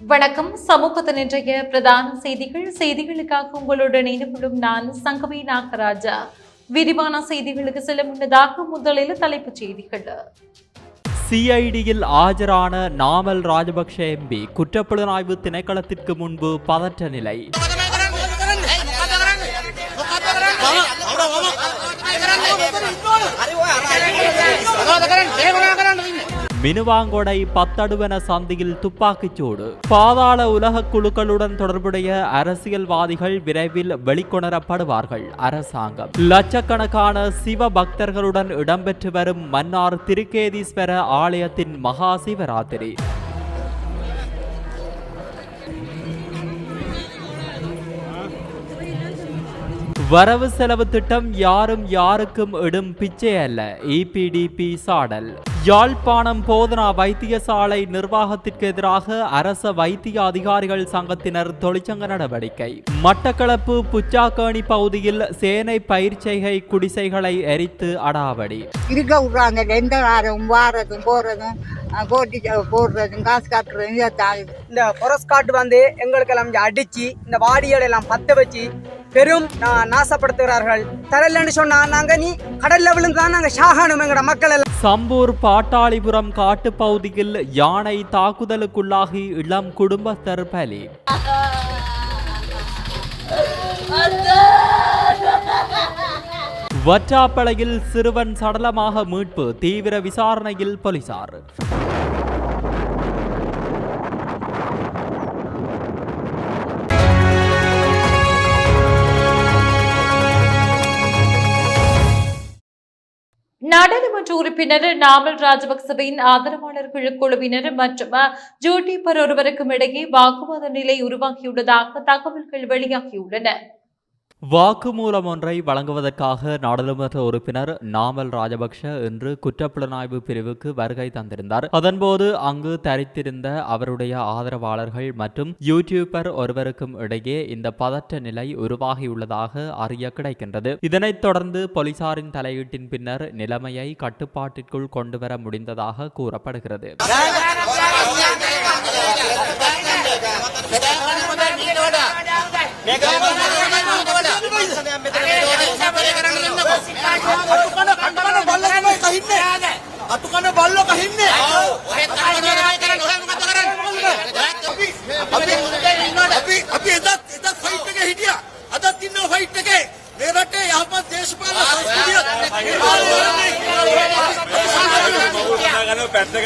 வணக்கம் சமூகத்தின் இன்றைய பிரதான செய்திகள் செய்திகளுக்காக உங்களுடன் இணைப்படும் நான் சங்கவி நாகராஜா விரிவான செய்திகளுக்கு செல்ல முன்னதாக முதலில் தலைப்புச் செய்திகள் சிஐடியில் ஆஜரான நாமல் ராஜபக்ஷ எம்பி குற்றப்புலனாய்வு திணைக்களத்திற்கு முன்பு பதற்ற நிலை மினுவாங்கொடை பத்தடுவன சந்தியில் துப்பாக்கிச்சூடு பாதாள உலக குழுக்களுடன் தொடர்புடைய அரசியல்வாதிகள் விரைவில் வெளிக்கொணரப்படுவார்கள். அரசாங்கம். லட்சக்கணக்கான சிவ பக்தர்களுடன் இடம்பெற்று வரும் மன்னார் திருக்கேதீஸ்வர ஆலயத்தின் மகா சிவராத்திரி வரவு செலவு திட்டம் யாரும் யாருக்கும் இடும் பிச்சை அல்ல இபிடிபி சாடல். யாழ்ப்பாணம் போதனா வைத்தியசாலை நிர்வாகத்திற்கு எதிராக அரச வைத்திய அதிகாரிகள் சங்கத்தினர் தொழிற்சங்க நடவடிக்கை. மட்டக்களப்பு புச்சாக்கேணி பகுதியில் சேனை பயிர்ச்செய்கை குடிசைகளை எரித்து அடாவடி. இருக்க விட்றாங்க. எந்த வாரம் வாரதும் போகிறதும் கோட்டி போடுறதும் காசு காட்டுறதும் இந்த பொரஸ்காட் வந்து எங்களுக்கெல்லாம் இங்க அடிச்சு இந்த வாடிகளை எல்லாம் பத்த வச்சு பெரும் நாசப்படுத்துகிறார்கள். தரலன்னு சொன்னா நாங்க நீ கடல்ல விழுந்தா நாங்க ஷாகணும் எங்கட மக்கள் எல்லாம். சம்பூர் பாட்டாளிபுரம் காட்டுப் பகுதியில் யானை தாக்குதலுக்குள்ளாகி இளம் குடும்பஸ்தர் பலி. வற்றாப்பளையில் சிறுவன் சடலமாக மீட்பு தீவிர விசாரணையில் போலீசார். நாடாளுமன்ற உறுப்பினர் நாமல் ராஜபக்சவின் ஆதரவாளர்கள் குழுவினர் மற்றும் ஜூட்டிப்பர் ஒருவருக்கும் இடையே வாக்குவாத நிலை உருவாகியுள்ளதாக தகவல்கள் வெளியாகியுள்ளன. வாக்குமூலம் ஒன்றை வழங்குவதற்காக நாடாளுமன்ற உறுப்பினர் நாமல் ராஜபக்ஷ இன்று குற்றப்புலனாய்வு பிரிவுக்கு வருகை தந்திருந்தார் அதன்போது அங்கு தரித்திருந்த அவருடைய ஆதரவாளர்கள் மற்றும் யூடியூபர் ஒருவருக்கும் இடையே இந்த பதற்ற நிலை உருவாகியுள்ளதாக அறிய கிடைக்கின்றது இதனைத் தொடர்ந்து போலீசாரின் தலையீட்டின் பின்னர் நிலைமையை கட்டுப்பாட்டிற்குள் கொண்டுவர முடிந்ததாக கூறப்படுகிறது అటుకనే బళ్ళో కహిన్నే अभी अभी इधर इधर फाइट टके हिट गया अदर तीनों फाइट टके मेरठ के यहाँ पर देशपाल పెద్ద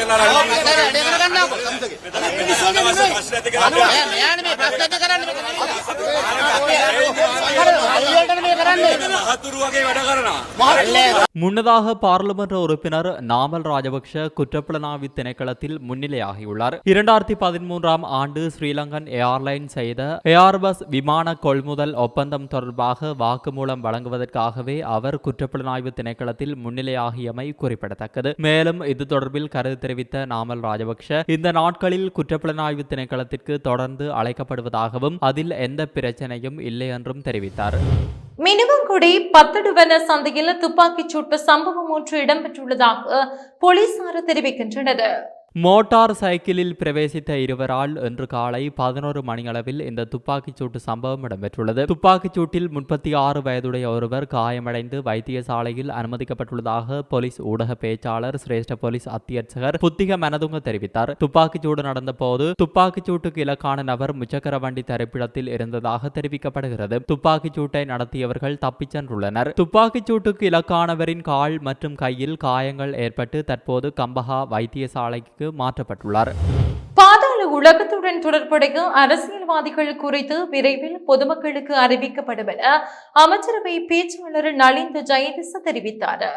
முன்னதாக பாராளுமன்ற உறுப்பினர் நாமல் ராஜபக்ஷ குற்றப்புலனாய்வு திணைக்களத்தில் முன்னிலையாகியுள்ளார். இரண்டாயிரத்தி பதிமூன்றாம் ஆண்டு ஸ்ரீலங்கன் ஏர்லைன் செய்த ஏர்பஸ் விமான கொள்முதல் ஒப்பந்தம் தொடர்பாக வாக்குமூலம் வழங்குவதற்காகவே அவர் குற்றப்புலனாய்வு திணைக்களத்தில் முன்னிலையாகியமை குறிப்பிடத்தக்கது. மேலும் இது தொடர்பில் கருத்து தெரிவித்த நாமல் ராஜபக்ஷ இந்த நாட்களில் குற்றப்புலனாய்வு திணைக்களத்திற்கு தொடர்ந்து அழைக்கப்படுவதாகவும் அதில் எந்த பிரச்சனையும் இல்லை என்றும் தெரிவித்தார். மினுவங்குடி பத்தடுவன சந்தையில் துப்பாக்கிச் சூட்டு சம்பவம் ஒன்று இடம்பெற்றுள்ளதாக போலீசார் தெரிவிக்கின்றனர். மோட்டார் சைக்கிளில் பிரவேசித்த இருவரால் இன்று காலை பதினோரு மணியளவில் இந்த துப்பாக்கிச்சூட்டு சம்பவம் இடம்பெற்றுள்ளது. துப்பாக்கிச்சூட்டில் முப்பத்தி ஆறு வயதுடைய ஒருவர் காயமடைந்து வைத்தியசாலையில் அனுமதிக்கப்பட்டுள்ளதாக போலீஸ் ஊடக பேச்சாளர் சிரேஷ்ட போலீஸ் அத்தியட்சகர் புத்திக மனதுங்க தெரிவித்தார். துப்பாக்கிச்சூடு நடந்தபோது நடந்த போது இலக்கான நபர் முச்சக்கர வண்டி தரிப்பிடத்தில் இருந்ததாக தெரிவிக்கப்படுகிறது. துப்பாக்கிச்சூட்டை நடத்தியவர்கள் தப்பிச் சென்றுள்ளனர். துப்பாக்கிச்சூட்டுக்கு இலக்கானவரின் கால் மற்றும் கையில் காயங்கள் ஏற்பட்டு தற்போது கம்பஹா வைத்தியசாலைக்கு மாற்றப்பட்டுள்ளார். பாதாள உலகத்துடன் தொடர்புடைய அரசியல்வாதிகள் குறித்து விரைவில் பொதுமக்களுக்கு அறிவிக்கப்படும் என அமைச்சரவை பேச்சாளர் நலிந்த ஜெயதிச தெரிவித்தார்.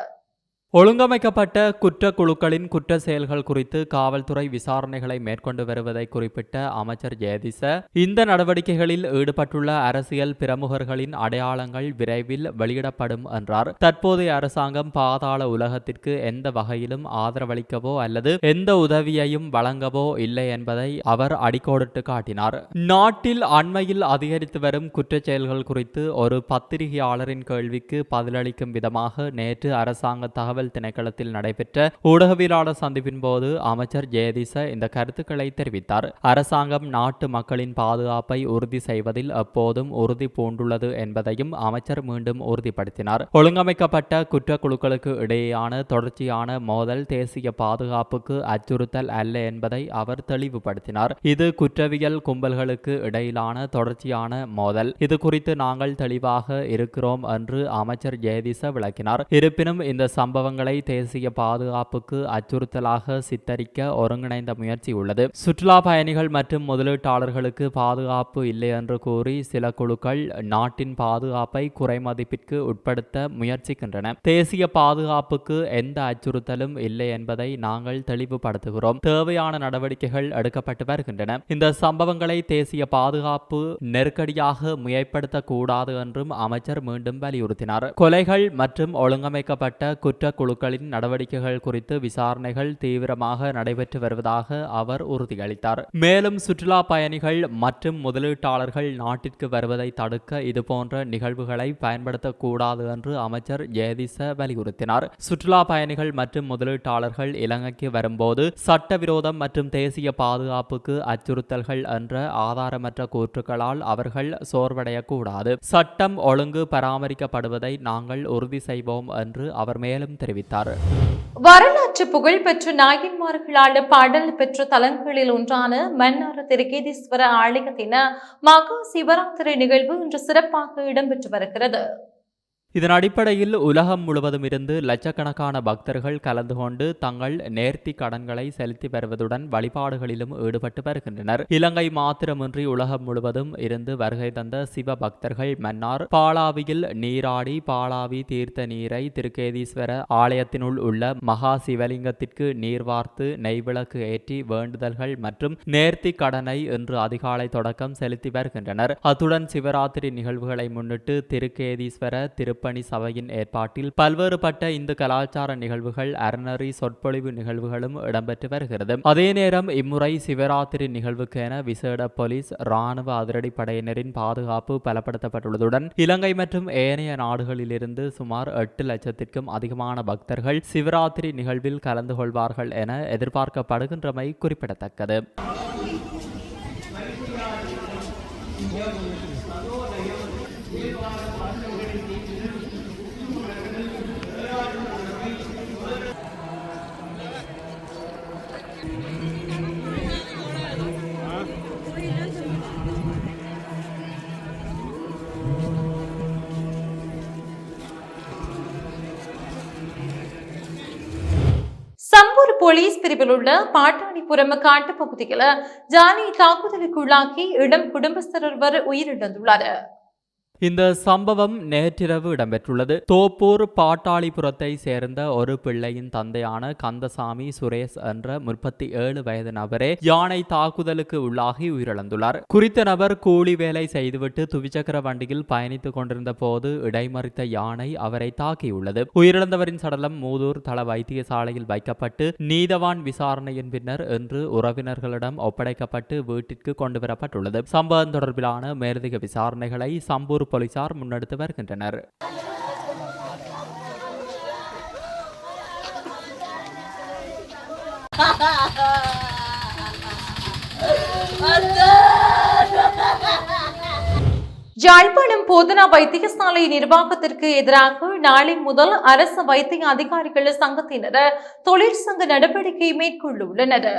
ஒழுங்கமைக்கப்பட்ட குற்ற குழுக்களின் குற்ற செயல்கள் குறித்து காவல்துறை விசாரணைகளை மேற்கொண்டு வருவதை குறிப்பிட்ட அமைச்சர் ஜெயதிச இந்த நடவடிக்கைகளில் ஈடுபட்டுள்ள அரசியல் பிரமுகர்களின் அடையாளங்கள் விரைவில் வெளியிடப்படும் என்றார். தற்போதைய அரசாங்கம் பாதாள உலகத்திற்கு எந்த வகையிலும் ஆதரவளிக்கவோ அல்லது எந்த உதவியையும் வழங்கவோ இல்லை என்பதை அவர் அடிக்கோடிட்டு காட்டினார். நாட்டில் அண்மையில் அதிகரித்து வரும் குற்றச் செயல்கள் குறித்து ஒரு பத்திரிகையாளரின் கேள்விக்கு பதிலளிக்கும் விதமாக நேற்று அரசாங்க தகவல் தகவல் திணைக்களத்தில் நடைபெற்ற ஊடகவியலாளர் சந்திப்பின் போது அமைச்சர் ஜெயதிச இந்த கருத்துக்களை தெரிவித்தார். அரசாங்கம் நாட்டு மக்களின் பாதுகாப்பை உறுதி செய்வதில் எப்போதும் உறுதி பூண்டுள்ளது என்பதையும் அமைச்சர் மீண்டும் உறுதிப்படுத்தினார். ஒழுங்கமைக்கப்பட்ட குற்றக்குழுக்களுக்கு இடையேயான தொடர்ச்சியான மோதல் தேசிய பாதுகாப்புக்கு அச்சுறுத்தல் அல்ல என்பதை அவர் தெளிவுபடுத்தினார். இது குற்றவியல் கும்பல்களுக்கு இடையிலான தொடர்ச்சியான மோதல். இது குறித்து நாங்கள் தெளிவாக இருக்கிறோம் என்று அமைச்சர் ஜெயதிச விளக்கினார். இருப்பினும் இந்த சம்பவம் தேசிய பாதுகாப்புக்கு அச்சுறுத்தலாக சித்தரிக்க ஒருங்கிணைந்த முயற்சி உள்ளது. சுற்றுலா பயணிகள் மற்றும் முதலீட்டாளர்களுக்கு பாதுகாப்பு இல்லை என்று கூறி சில குழுக்கள் நாட்டின் பாதுகாப்பை குறைமதிப்பிற்கு உட்படுத்த முயற்சிக்கின்றன. தேசிய பாதுகாப்புக்கு எந்த அச்சுறுத்தலும் இல்லை என்பதை நாங்கள் தெளிவுபடுத்துகிறோம். தேவையான நடவடிக்கைகள் எடுக்கப்பட்டு வருகின்றன. இந்த சம்பவங்களை தேசிய பாதுகாப்பு நெருக்கடியாக முயற்படுத்தக்கூடாது என்றும் அமைச்சர் மீண்டும் வலியுறுத்தினார். கொலைகள் மற்றும் ஒழுங்கமைக்கப்பட்ட குற்ற குழுக்களின் நடவடிக்கைகள் குறித்து விசாரணைகள் தீவிரமாக நடைபெற்று வருவதாக அவர் உறுதியளித்தார். மேலும் சுற்றுலா பயணிகள் மற்றும் முதலீட்டாளர்கள் நாட்டிற்கு வருவதை தடுக்க இதுபோன்ற நிகழ்வுகளை பயன்படுத்தக்கூடாது என்று அமைச்சர் ஜெயதிச வலியுறுத்தினார். சுற்றுலா பயணிகள் மற்றும் முதலீட்டாளர்கள் இலங்கைக்கு வரும்போது சட்டவிரோதம் மற்றும் தேசிய பாதுகாப்புக்கு அச்சுறுத்தல்கள் என்ற ஆதாரமற்ற கூற்றுக்களால் அவர்கள் சோர்வடையக்கூடாது. சட்டம் ஒழுங்கு பராமரிக்கப்படுவதை நாங்கள் உறுதி செய்வோம் என்று அவர் மேலும் தெரிவித்தார். வரலாற்று புகழ்பெற்ற நாயன்மார்களால் பாடல் பெற்ற தலங்களில் ஒன்றான மன்னார் திருக்கேதீஸ்வர ஆலயத்தின மகா சிவராத்திரி நிகழ்வு இன்று சிறப்பாக இடம்பெற்று வருகிறது. இதன் அடிப்படையில் உலகம் முழுவதும் இருந்து லட்சக்கணக்கான பக்தர்கள் கலந்து கொண்டு தங்கள் நேர்த்தி கடன்களை செலுத்தி வருவதுடன் வழிபாடுகளிலும் ஈடுபட்டு வருகின்றனர். இலங்கை மாத்திரமின்றி உலகம் முழுவதும் இருந்து வருகை தந்த சிவ பக்தர்கள் மன்னார் பாலாவியில் நீராடி பாலாவி தீர்த்த நீரை திருக்கேதீஸ்வர ஆலயத்தினுள் உள்ள மகா சிவலிங்கத்திற்கு நீர்வார்த்து நெய்விளக்கு ஏற்றி வேண்டுதல்கள் மற்றும் நேர்த்தி கடனை இன்று அதிகாலை தொடக்கம் செலுத்தி வருகின்றனர். அத்துடன் சிவராத்திரி நிகழ்வுகளை முன்னிட்டு திருக்கேதீஸ்வர திருப்பணி சபையின் ஏற்பாட்டில் பல்வேறுபட்ட இந்து கலாச்சார நிகழ்வுகள் அறநறி சொற்பொழிவு நிகழ்வுகளும் இடம்பெற்று வருகிறது. அதே நேரம் இம்முறை சிவராத்திரி நிகழ்வுக்கென விசேட போலீஸ் ராணுவ அதிரடிப்படையினரின் பாதுகாப்பு பலப்படுத்தப்பட்டுள்ளதுடன் இலங்கை மற்றும் ஏனைய நாடுகளிலிருந்து சுமார் எட்டு லட்சத்திற்கும் அதிகமான பக்தர்கள் சிவராத்திரி நிகழ்வில் கலந்து கொள்வார்கள் என எதிர்பார்க்கப்படுகின்றமை குறிப்பிடத்தக்கது. சம்பூர் போலீஸ் பிரிவில் உள்ள பாட்டாணிபுரம் காட்டுப்பகுதியில் ஜானி தாக்குதலுக்குள்ளாகி இளம் குடும்பஸ்தர் ஒருவர் உயிரிழந்துள்ளார். இந்த சம்பவம் நேற்றிரவு இடம்பெற்றுள்ளது. தோப்பூர் பாட்டாளிபுரத்தை சேர்ந்த ஒரு பிள்ளையின் தந்தையான கந்தசாமி சுரேஷ் என்ற முப்பத்தி ஏழு வயது நபரே யானை தாக்குதலுக்கு உள்ளாகி உயிரிழந்துள்ளார். குறித்த நபர் கூலி வேலை செய்துவிட்டு துவிச்சக்கர வண்டியில் பயணித்துக் கொண்டிருந்த போது இடைமறித்த யானை அவரை தாக்கியுள்ளது. உயிரிழந்தவரின் சடலம் மூதூர் தள வைத்தியசாலையில் வைக்கப்பட்டு நீதவான் விசாரணையின் பின்னர் இன்று உறவினர்களிடம் ஒப்படைக்கப்பட்டு வீட்டிற்கு கொண்டுவரப்பட்டுள்ளது. சம்பவம் தொடர்பிலான மேலதிக விசாரணைகளை சம்பூர் போலீசார் முன்னெடுத்து வருகின்றனர். யாழ்ப்பாணம் போதனா வைத்தியசாலை நிர்வாகத்திற்கு எதிராக நாளை முதல் அரசு வைத்திய அதிகாரிகள் சங்கத்தினர் தொழிற்சங்க நடவடிக்கை மேற்கொண்டுள்ளனர்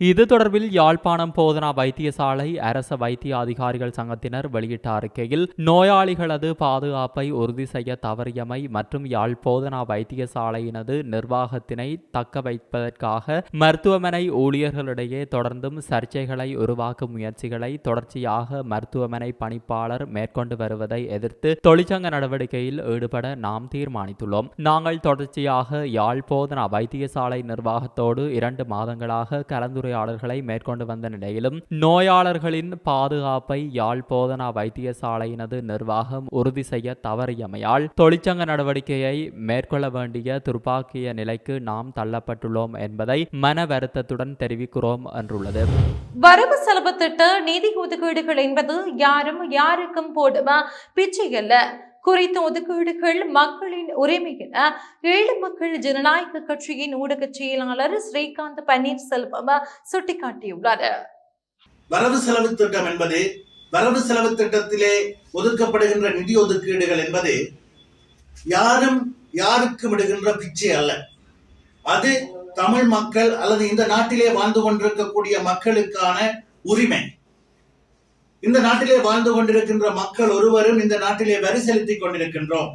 இது தொடர்பில் யாழ்ப்பாணம் போதனா வைத்தியசாலை அரச வைத்திய அதிகாரிகள் சங்கத்தினர் வெளியிட்ட அறிக்கையில் நோயாளிகளது பாதுகாப்பை உறுதி செய்ய தவறியமை மற்றும் யாழ் போதனா வைத்தியசாலையினது நிர்வாகத்தினை தக்க வைப்பதற்காக மருத்துவமனை ஊழியர்களிடையே தொடர்ந்தும் சர்ச்சைகளை உருவாக்கும் முயற்சிகளை தொடர்ச்சியாக மருத்துவமனை பணிப்பாளர் மேற்கொண்டு வருவதை எதிர்த்து தொழிற்சங்க நடவடிக்கையில் ஈடுபட நாம் தீர்மானித்துள்ளோம். நாங்கள் தொடர்ச்சியாக யாழ் போதனா வைத்தியசாலை நிர்வாகத்தோடு இரண்டு மாதங்களாக கலந்து கலந்துரையாடல்களை மேற்கொண்டு வந்த நிலையிலும் நோயாளர்களின் பாதுகாப்பை யாழ் போதனா வைத்தியசாலையினது நிர்வாகம் உறுதி செய்ய தவறியமையால் தொழிற்சங்க நடவடிக்கையை மேற்கொள்ள வேண்டிய துர்ப்பாக்கிய நிலைக்கு நாம் தள்ளப்பட்டுள்ளோம் என்பதை மன வருத்தத்துடன் தெரிவிக்கிறோம் என்றுள்ளது. வரவு செலவு திட்ட நிதி ஒதுக்கீடுகள் என்பது யாரும் யாருக்கும் போடுமா? பிச்சை அல்ல. குறித்த ஒதுக்கீடுகள் மக்களின் உரிமை என மக்கள் ஜனநாயக கட்சியின் ஊடக செயலாளர் ஸ்ரீகாந்த் பன்னீர்செல்வம் சுட்டிக்காட்டியுள்ளார். வரவு செலவு திட்டம் என்பது வரவு செலவு திட்டத்திலே ஒதுக்கப்படுகின்ற நிதி ஒதுக்கீடுகள் என்பது யாரும் யாருக்கு விடுகின்ற பிச்சை அல்ல. அது தமிழ் மக்கள் அல்லது இந்த நாட்டிலே வாழ்ந்து கொண்டிருக்கக்கூடிய மக்களுக்கான உரிமை. இந்த நாட்டிலே வாழ்ந்து கொண்டிருக்கின்ற மக்கள் ஒருவரும் இந்த நாட்டிலே வரி செலுத்திக் கொண்டிருக்கின்றோம்.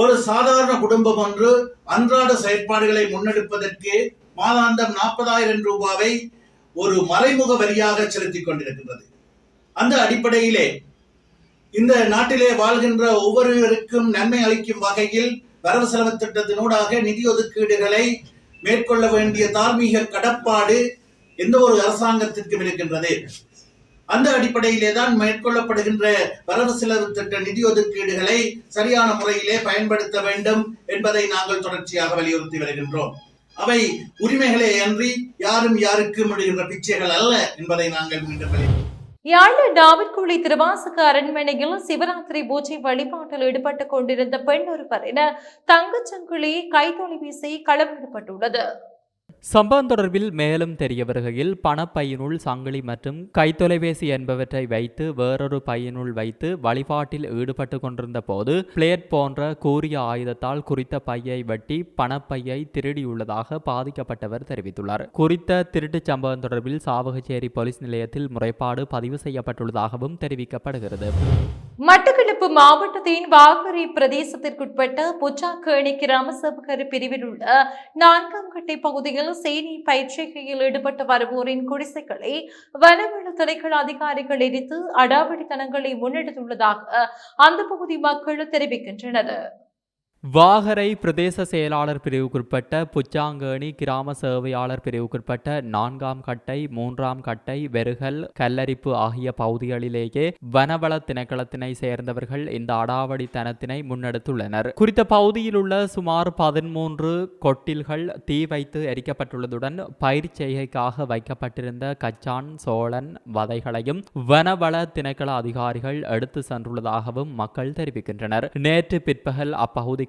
ஒரு சாதாரண குடும்பம் ஒன்று அன்றாட செயற்பாடுகளை முன்னெடுப்பதற்கு மாதாந்தம் நாற்பதாயிரம் ரூபாவை ஒரு மறைமுக வரியாக செலுத்திக் கொண்டிருக்கின்றது. அந்த அடிப்படையிலே இந்த நாட்டிலே வாழ்கின்ற ஒவ்வொருவருக்கும் நன்மை அளிக்கும் வகையில் வரவு செலவு திட்டத்தினூடாக நிதி ஒதுக்கீடுகளை மேற்கொள்ள வேண்டிய தார்மீக கடப்பாடு எந்த ஒரு அரசாங்கத்திற்கும் இருக்கின்றது. அந்த அடிப்படையிலே தான் மேற்கொள்ளப்படுகின்ற வரவு செலவு திட்ட நிதி ஒதுக்கீடுகளை சரியான முறையிலே பயன்படுத்த வேண்டும் என்பதை நாங்கள் தொடர்ச்சியாக வலியுறுத்தி வருகின்றோம். அவை உரிமைகளே அன்றி யாரும் யாருக்கும் முடிகின்ற பிச்சைகள் அல்ல என்பதை நாங்கள் மீண்டும் வலியுறுத்தி யாழ் நாவற்குழி திருவாசக அரண்மனையில் சிவராத்திரி பூஜை வழிபாட்டில் ஈடுபட்டுக் கொண்டிருந்த பெண் தங்கச்சங்குழி தங்கச்சங்கிலி கைத்தொலைபேசி களமிடப்பட்டுள்ளது. சம்பவம் தொடர்பில் மேலும் தெரிய வருகையில் பணப்பையினுள் சங்கிலி மற்றும் கைத்தொலைபேசி என்பவற்றை வைத்து வேறொரு பையினுள் வைத்து வழிபாட்டில் ஈடுபட்டு கொண்டிருந்த போது பிளேட் போன்ற கூரிய ஆயுதத்தால் குறித்த பையை வெட்டி பணப்பையை திருடியுள்ளதாக பாதிக்கப்பட்டவர் தெரிவித்துள்ளார். குறித்த திருட்டுச் சம்பவம் தொடர்பில் சாவகச்சேரி போலீஸ் நிலையத்தில் முறைப்பாடு பதிவு செய்யப்பட்டுள்ளதாகவும் தெரிவிக்கப்படுகிறது. மட்டக்களப்பு மாவட்டத்தின் வாகரை பிரதேசத்திற்குட்பட்ட புச்சாக்கேணி கிராம சபகர் பிரிவில் உள்ள நான்காம் கட்டை பகுதியில் சேனை பயிற்சிகையில் ஈடுபட்டு வருவோரின் குடிசைகளை வனவள துறைகள் அதிகாரிகள் எரித்து அடாவடித்தனங்களை முன்னெடுத்துள்ளதாக அந்த பகுதி மக்கள் தெரிவிக்கின்றனர். வாகரை பிரதேச செயலாளர் பிரிவுக்குட்பட்ட புச்சாங்கேணி கிராம சேவையாளர் பிரிவுக்குட்பட்ட நான்காம் கட்டை மூன்றாம் கட்டை வெறுகல் கல்லரிப்பு ஆகிய பகுதிகளிலேயே வனவள திணைக்களத்தினை சேர்ந்தவர்கள் இந்த அடாவடித்தனத்தினை முன்னெடுத்துள்ளனர். குறித்த பகுதியில் உள்ள சுமார் பதிமூன்று கொட்டில்கள் தீ வைத்து எரிக்கப்பட்டுள்ளதுடன் பயிர் செய்கைக்காக வைக்கப்பட்டிருந்த கச்சான் சோழன் வதைகளையும் வனவள திணைக்கள அதிகாரிகள் எடுத்து சென்றுள்ளதாகவும் மக்கள் தெரிவிக்கின்றனர். நேற்று பிற்பகல்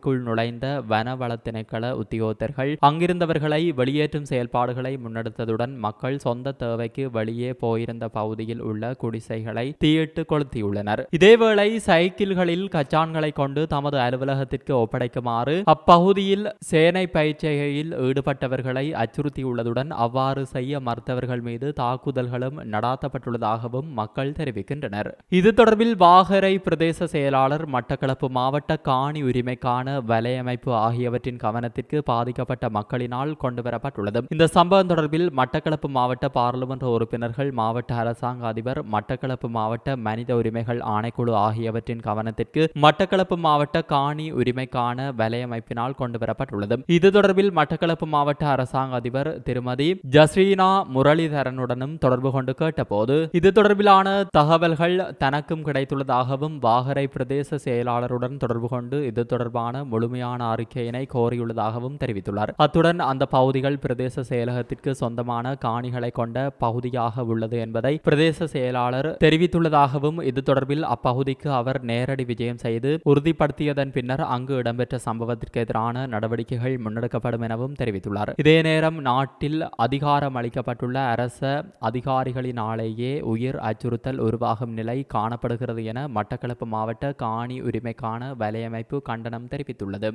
பகுதிக்குள் நுழைந்த வனவள திணைக்கள உத்தியோகத்தர்கள் அங்கிருந்தவர்களை வெளியேற்றும் செயல்பாடுகளை முன்னெடுத்ததுடன் மக்கள் சொந்த தேவைக்கு வெளியே போயிருந்த பகுதியில் உள்ள குடிசைகளை தீயிட்டு கொளுத்தியுள்ளனர். இதேவேளை சைக்கிள்களில் கச்சான்களை கொண்டு தமது அலுவலகத்திற்கு ஒப்படைக்குமாறு அப்பகுதியில் சேனை பயிற்சிகையில் ஈடுபட்டவர்களை அச்சுறுத்தியுள்ளதுடன் அவ்வாறு செய்ய மறுத்தவர்கள் மீது தாக்குதல்களும் நடாத்தப்பட்டுள்ளதாகவும் மக்கள் தெரிவிக்கின்றனர். இது தொடர்பில் வாகரை பிரதேச செயலாளர் மட்டக்களப்பு மாவட்ட காணி உரிமைக்கான வலையமைப்பு ஆகியவற்றின் கவனத்திற்கு பாதிக்கப்பட்ட மக்களினால் கொண்டுவரப்பட்டுள்ளது. இந்த சம்பவம் தொடர்பில் மட்டக்களப்பு மாவட்ட பாராளுமன்ற உறுப்பினர்கள் மாவட்ட அரசாங்க அதிபர் மட்டக்களப்பு மாவட்ட மனித உரிமைகள் ஆணைக்குழு ஆகியவற்றின் கவனத்திற்கு மட்டக்களப்பு மாவட்ட காணி உரிமைக்கான வலையமைப்பினால் கொண்டுவரப்பட்டுள்ளது. இது தொடர்பில் மட்டக்களப்பு மாவட்ட அரசாங்க அதிபர் திருமதி ஜஸ்ரீனா முரளிதரனுடனும் தொடர்பு கொண்டு கேட்டபோது இது தொடர்பிலான தகவல்கள் தனக்கும் கிடைத்துள்ளதாகவும் வாகரை பிரதேச செயலாளருடன் தொடர்பு கொண்டு இது தொடர்பான முழுமையான அறிக்கையினை கோரியுள்ளதாகவும் தெரிவித்துள்ளார். அத்துடன் அந்த பகுதிகள் பிரதேச செயலகத்திற்கு சொந்தமான காணிகளை கொண்ட பகுதியாக உள்ளது என்பதை பிரதேச செயலாளர் தெரிவித்துள்ளதாகவும் இது தொடர்பில் அப்பகுதிக்கு அவர் நேரடி விஜயம் செய்து உறுதிப்படுத்தியதன் பின்னர் அங்கு இடம்பெற்ற சம்பவத்திற்கு எதிரான நடவடிக்கைகள் முன்னெடுக்கப்படும் எனவும் தெரிவித்துள்ளார். இதே நேரம் நாட்டில் அதிகாரம் அளிக்கப்பட்டுள்ள அரச அதிகாரிகளினாலேயே உயிர் அச்சுறுத்தல் உருவாகும் நிலை காணப்படுகிறது என மட்டக்களப்பு மாவட்ட காணி உரிமைக்கான வலையமைப்பு கண்டனம் தெரிவித்துள்ளது. பிறப்பித்துள்ளது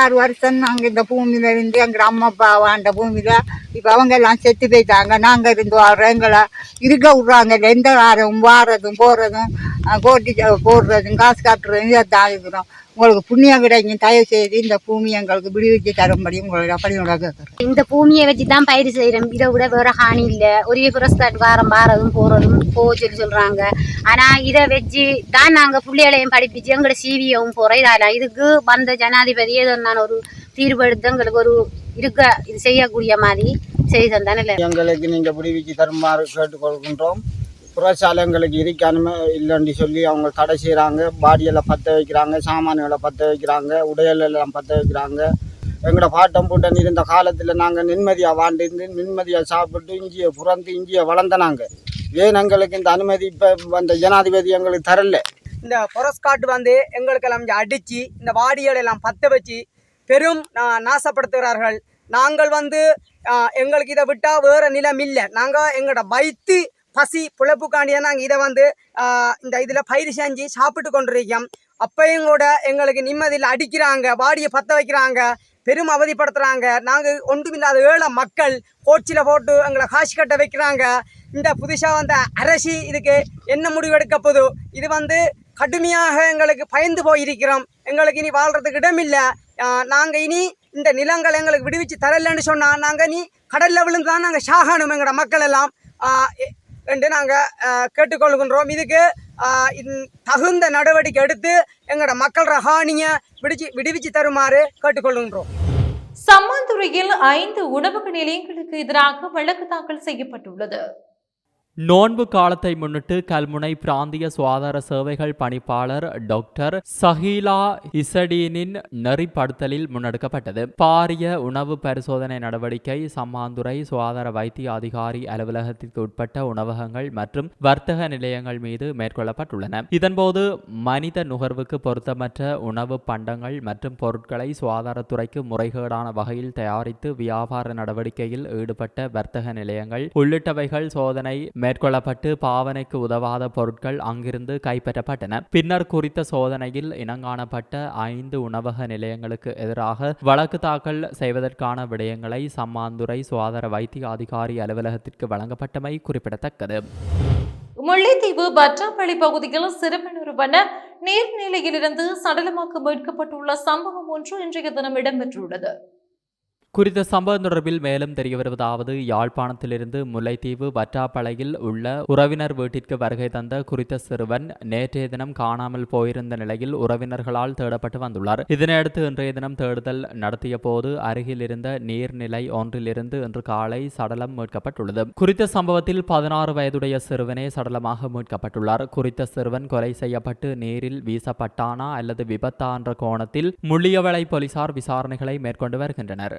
ஆறு வருஷம் நாங்கள் இந்த பூமியில இருந்து எங்கள் அம்மா அப்பா வாழ்ந்த பூமியில இப்போ அவங்க எல்லாம் செத்து போயிட்டாங்க. நாங்கள் இருந்து வர்றோம் எங்களை இருக்க விட்றாங்க. எந்த வாரம் வாரதும் போகிறதும் கோட்டி போடுறதும் காசு காட்டுறதும் இதான் இருக்கிறோம். உங்களுக்கு புண்ணியம் கிடைக்கும் தயவு செய்து இந்த பூமி எங்களுக்கு விடுவிச்சு தரும்படி உங்களோட அப்படி கேட்குறோம் இந்த பூமியை வச்சு தான் பயிர் செய்கிறோம் இதை விட வேற ஹானி இல்லை. ஒரே புரஸ்காட் வாரம் வாரதும் போகிறதும் போக சொல்லி சொல்கிறாங்க ஆனால் இதை வச்சு தான் நாங்கள் பிள்ளைகளையும் படிப்பிச்சு எங்களோட சிவியவும் போகிறோம் இதெல்லாம் இதுக்கு வந்த ஜனாதிபதி ஏதோ நான் ஒரு தீர்வு எங்களுக்கு ஒரு இருக்க இது செய்யக்கூடிய மாதிரி செய்து தந்தானே எங்களுக்கு நீங்கள் விடுவிச்சு தருமாறு கேட்டுக்கொள்கின்றோம். புறசாலைங்களுக்கு எங்களுக்கு இருக்கானுமே இல்லைன்னு சொல்லி அவங்க தடை செய்கிறாங்க பாடியெல்லாம் பற்ற வைக்கிறாங்க சாமான்களை பற்ற வைக்கிறாங்க உடையல் எல்லாம் பற்ற வைக்கிறாங்க. எங்களோட பாட்டம் பூட்டன் இருந்த காலத்தில் நாங்கள் நிம்மதியாக வாழ்ந்து நிம்மதியாக சாப்பிட்டு இஞ்சியை புறந்து இஞ்சியை வளர்ந்த நாங்கள் ஏன் எங்களுக்கு இந்த அனுமதி இப்போ வந்த ஜனாதிபதி எங்களுக்கு தரல? இந்த புரஸ்காட்டு வந்து எங்களுக்கெல்லாம் இங்கே அடித்து இந்த வாடிகளை எல்லாம் பற்ற வச்சு பெரும் நாசப்படுத்துகிறார்கள். நாங்கள் வந்து எங்களுக்கு இதை விட்டால் வேறு நிலம் இல்லை. நாங்கள் எங்களோட வயிற்று பசி பிழைப்புக்காண்டியே நாங்கள் இதை வந்து இந்த இதில் பயிர் செஞ்சு சாப்பிட்டு கொண்டிருக்கோம். அப்பையும் கூட எங்களுக்கு நிம்மதியில் அடிக்கிறாங்க வாடியை பற்ற வைக்கிறாங்க பெரும் அவதிப்படுத்துகிறாங்க நாங்கள் ஒன்றுமில்லாத ஏழை மக்கள் கோச்சியில் போட்டு எங்களை காசு கட்ட வைக்கிறாங்க. இந்த புதுசாக வந்த அரசி இதுக்கு என்ன முடிவெடுக்க போதும் இது வந்து கடுமையாக எங்களுக்கு பயந்து போயிருக்கிறோம். எங்களுக்கு இனி வாழ்கிறதுக்கு இடமில்லை. நாங்கள் இனி இந்த நிலங்கள் எங்களுக்கு விடுவிச்சு தரலன்னு சொன்னால் நாங்கள் இனி கடலில் விழுந்து தான் நாங்கள் சாகணும் எங்களோட மக்கள் எல்லாம். என்று நாங்கள் கேட்டுக்கொள்கின்றோம். இதுக்கு தகுந்த நடவடிக்கை எடுத்து எங்களோட மக்கள் ரஹானியை விடுச்சு விடுவிச்சு தருமாறு கேட்டுக்கொள்கின்றோம். சம்மாந்துறையில் ஐந்து உணவக நிலையங்களுக்கு எதிராக வழக்கு தாக்கல் செய்யப்பட்டுள்ளது. நோன்பு காலத்தை முன்னிட்டு கல்முனை பிராந்திய சுகாதார சேவைகள் பணிப்பாளர் டாக்டர் சஹீலா இசடீனின் நெறிப்படுத்தலில் முன்னெடுக்கப்பட்டது. பாரிய உணவு பரிசோதனை நடவடிக்கை சம்மாந்துறை சுகாதார வைத்திய அதிகாரி அலுவலகத்திற்கு உட்பட்ட உணவகங்கள் மற்றும் வர்த்தக நிலையங்கள் மீது மேற்கொள்ளப்பட்டுள்ளன. இதன்போது மனித நுகர்வுக்கு பொருத்தமற்ற உணவு பண்டங்கள் மற்றும் பொருட்களை சுகாதாரத்துறைக்கு முறைகேடான வகையில் தயாரித்து வியாபார நடவடிக்கையில் ஈடுபட்ட வர்த்தக நிலையங்கள் உள்ளிட்டவைகள் சோதனை மேற்கொள்ளப்பட்டு பாவனைக்கு உதவாத பொருட்கள் அங்கிருந்து கைப்பற்றப்பட்டன. பின்னர் குறித்த சோதனையில் இனங்காணப்பட்ட ஐந்து உணவக நிலையங்களுக்கு எதிராக வழக்கு தாக்கல் செய்வதற்கான விடயங்களை சம்மாந்துறை சுகாதார வைத்திய அதிகாரி அலுவலகத்திற்கு வழங்கப்பட்டமை குறிப்பிடத்தக்கது. முல்லைத்தீவு பற்றாப்பள்ளி பகுதியில் சிறுவன் ஒருவன நீர்நிலையிலிருந்து சடலமாக மீட்கப்பட்டுள்ள சம்பவம் ஒன்று இன்றைய தினம் இடம்பெற்றுள்ளது. குறித்த சம்பவம் தொடர்பில் மேலும் தெரிய வருவதாவது யாழ்ப்பாணத்திலிருந்து முல்லைத்தீவு வற்றாப்பளையில் உள்ள உறவினர் வீட்டிற்கு வருகை தந்த குறித்த சிறுவன் நேற்றைய தினம் காணாமல் போயிருந்த நிலையில் உறவினர்களால் தேடப்பட்டு வந்துள்ளார். இதனையடுத்து இன்றைய தினம் தேடுதல் நடத்திய போது அருகில் இருந்த நீர்நிலை ஒன்றிலிருந்து இன்று காலை சடலம் மீட்கப்பட்டுள்ளது. குறித்த சம்பவத்தில் பதினாறு வயதுடைய சிறுவனே சடலமாக மீட்கப்பட்டுள்ளார். குறித்த சிறுவன் கொலை செய்யப்பட்டு நீரில் வீசப்பட்டானா அல்லது விபத்தா என்ற கோணத்தில் முள்ளியவளை போலீசார் விசாரணைகளை மேற்கொண்டு வருகின்றனர்.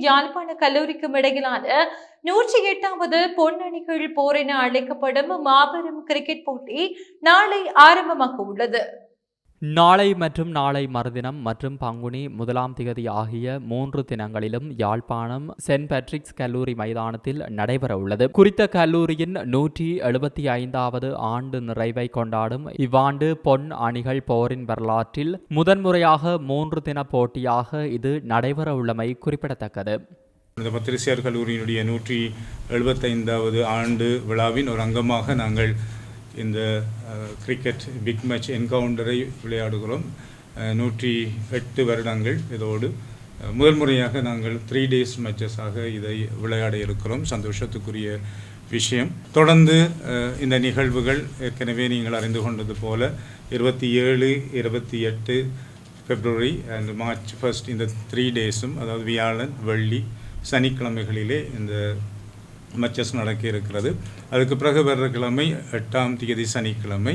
யாழ்ப்பாண கல்லூரிக்கும் இடையிலான நூற்றி எட்டாவது பொன்னணிகள் போர் என அழைக்கப்படும் மாபெரும் கிரிக்கெட் போட்டி நாளை ஆரம்பமாக உள்ளது நாளை மற்றும் நாளை மறுதினம் மற்றும் பங்குனி முதலாம் திகதி ஆகிய மூன்று தினங்களிலும் யாழ்ப்பாணம் சென்ட் பேட்ரிக்ஸ் கல்லூரி மைதானத்தில் நடைபெற உள்ளது. குறித்த கல்லூரியின் நூற்றி எழுபத்தி ஐந்தாவது ஆண்டு நிறைவை கொண்டாடும் இவ்வாண்டு பொன் அணிகள் போரின் வரலாற்றில் முதன்முறையாக மூன்று தின போட்டியாக இது நடைபெற உள்ளமை குறிப்பிடத்தக்கது. இந்த பத்திரிசியார் கல்லூரியினுடைய நூற்றி எழுபத்தைந்தாவது ஆண்டு விழாவின் ஒரு அங்கமாக நாங்கள் இந்த கிரிக்கெட் பிக் மேட்ச் என்கவுண்டரை விளையாடுகிறோம். நூற்றி எட்டு வருடங்கள் இதோடு. முதல் முறையாக நாங்கள் த்ரீ டேஸ் மேட்சஸாக இதை விளையாட இருக்கிறோம். சந்தோஷத்துக்குரிய விஷயம். தொடர்ந்து இந்த நிகழ்வுகள் ஏற்கனவே நீங்கள் அறிந்து கொண்டது போல இருபத்தி ஏழு இருபத்தி எட்டு பிப்ரவரி அண்ட் மார்ச் ஃபர்ஸ்ட் இந்த த்ரீ டேஸும் அதாவது வியாழன் வெள்ளி சனிக்கிழமைகளிலே இந்த மச்சஸ் நடக்க இருக்கிறது அதுக்கு பிறகு வர்ற கிழமை எட்டாம் தேதி சனிக்கிழமை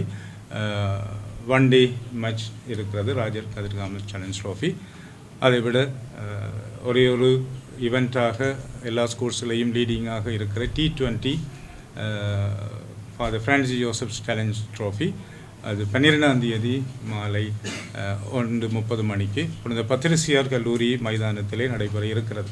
ஒன் டே மேட்ச் இருக்கிறது. ராஜர் கதிர்காமல் சேலஞ்ச் ட்ராஃபி அதை விட ஒரே ஒரு ஈவெண்ட்டாக எல்லா ஸ்கூல்ஸ்லேயும் லீடிங்காக இருக்கிற T twenty for the Francis Josephs challenge trophy அது பன்னிரெண்டாம் தேதி மாலை ஒன்று முப்பது மணிக்கு. புனித பத்திரிசியார் கல்லூரி மைதானத்திலே நடைபெற இருக்கிறது.